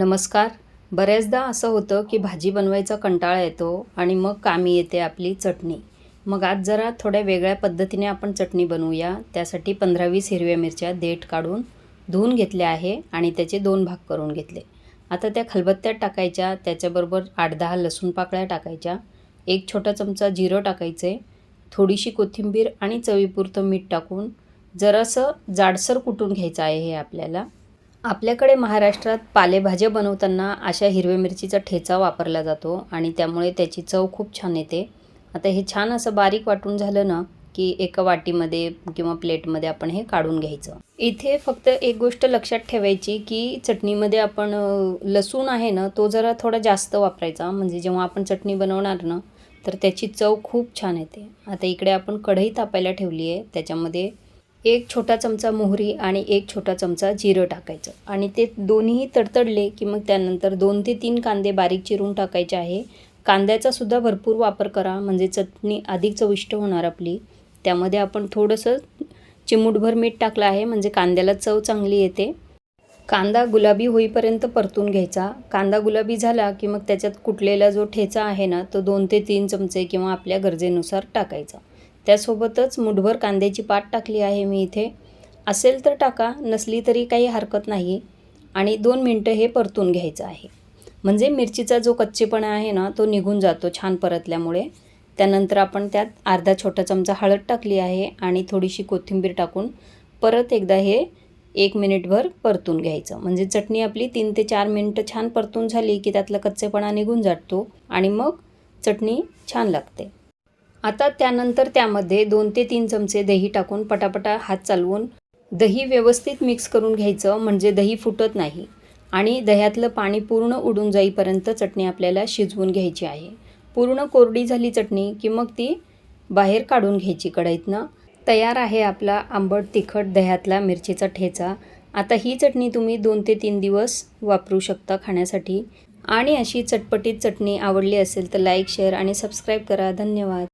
नमस्कार. बऱ्याचदा असं होतं की भाजी बनवायचा कंटाळा येतो आणि मग कामी येते आपली चटणी. मग आज जरा थोड्या वेगळ्या पद्धतीने आपण चटणी बनवूया. त्यासाठी पंधरा वीस हिरव्या मिरच्या देठ काढून धुवून घेतल्या आहे आणि त्याचे दोन भाग करून घेतले. आता त्या खलबत्त्यात टाकायच्या त्याच्याबरोबर आठ दहा लसूण पाकळ्या टाकायच्या एक छोटा चमचा जिरं टाकायचे थोडीशी कोथिंबीर आणि चवीपुरतं मीठ टाकून जरासं जाडसर कुटून घ्यायचं आहे हे आपल्याला. आपल्याकडे महाराष्ट्रात पालेभाज्या बनवताना अशा हिरव्या मिरचीचा ठेचा वापरला जातो आणि त्यामुळे त्याची चव खूप छान येते. आता हे छान असं बारीक वाटून झालं ना की एका वाटीमध्ये किंवा प्लेटमध्ये आपण हे काढून घ्यायचं. इथे फक्त एक गोष्ट लक्षात ठेवायची की चटणीमध्ये आपण लसूण आहे ना तो जरा थोडा जास्त वापरायचा. म्हणजे जेव्हा आपण चटणी बनवणार ना तर त्याची चव खूप छान येते. आता इकडे आपण कढई तापायला ठेवली आहे. त्याच्यामध्ये एक छोटा चमचा मोहरी आणि एक छोटा चमचा जिरं टाकायचं. आणि ते दोन्हीही तडतडले की मग त्यानंतर दोन ते तीन कांदे बारीक चिरून टाकायचे आहे. कांद्याचा सुद्धा भरपूर वापर करा म्हणजे चटणी अधिक चविष्ट होणार आपली. त्यामध्ये आपण थोडंसं चिमूटभर मीठ टाकलं आहे म्हणजे कांद्याला चव चांगली येते. कांदा गुलाबी होईपर्यंत परतून घ्यायचा. कांदा गुलाबी झाला की मग त्याच्यात कुटलेला जो ठेचा आहे ना तो दोन ते तीन चमचे किंवा आपल्या गरजेनुसार टाकायचा. त्यासोबतच मुठभर कांद्याची पात टाकली आहे मी इथे. असेल तर टाका नसली तरी काही हरकत नाही. आणि दोन मिनटं हे परतून घ्यायचं आहे. म्हणजे मिरचीचा जो कच्चेपणा आहे ना तो निघून जातो छान परतल्यामुळे. त्यानंतर आपण त्यात अर्धा छोटा चमचा हळद टाकली आहे आणि थोडीशी कोथिंबीर टाकून परत एकदा हे एक मिनिटभर परतून घ्यायचं. म्हणजे चटणी आपली तीन ते चार मिनटं छान परतून झाली की त्यातला कच्चेपणा निघून जातो आणि मग चटणी छान लागते. आता त्यानंतर त्यामध्ये दोन ते तीन चमचे दही टाकून पटापटा हात चालवून दही व्यवस्थित मिक्स करून घ्यायचं म्हणजे दही फुटत नाही. आणि दह्यातलं पाणी पूर्ण उडून जाईपर्यंत चटणी आपल्याला शिजवून घ्यायची आहे. पूर्ण कोरडी झाली चटणी की मग ती बाहेर काढून घ्यायची कढईतनं. तयार आहे आपला आंबट तिखट दह्यातला मिरचीचा ठेचा. आता ही चटणी तुम्ही दोन ते तीन दिवस वापरू शकता खाण्यासाठी. आणि अशी चटपटीत चटणी आवडली असेल तर लाईक शेअर आणि सबस्क्राईब करा. धन्यवाद.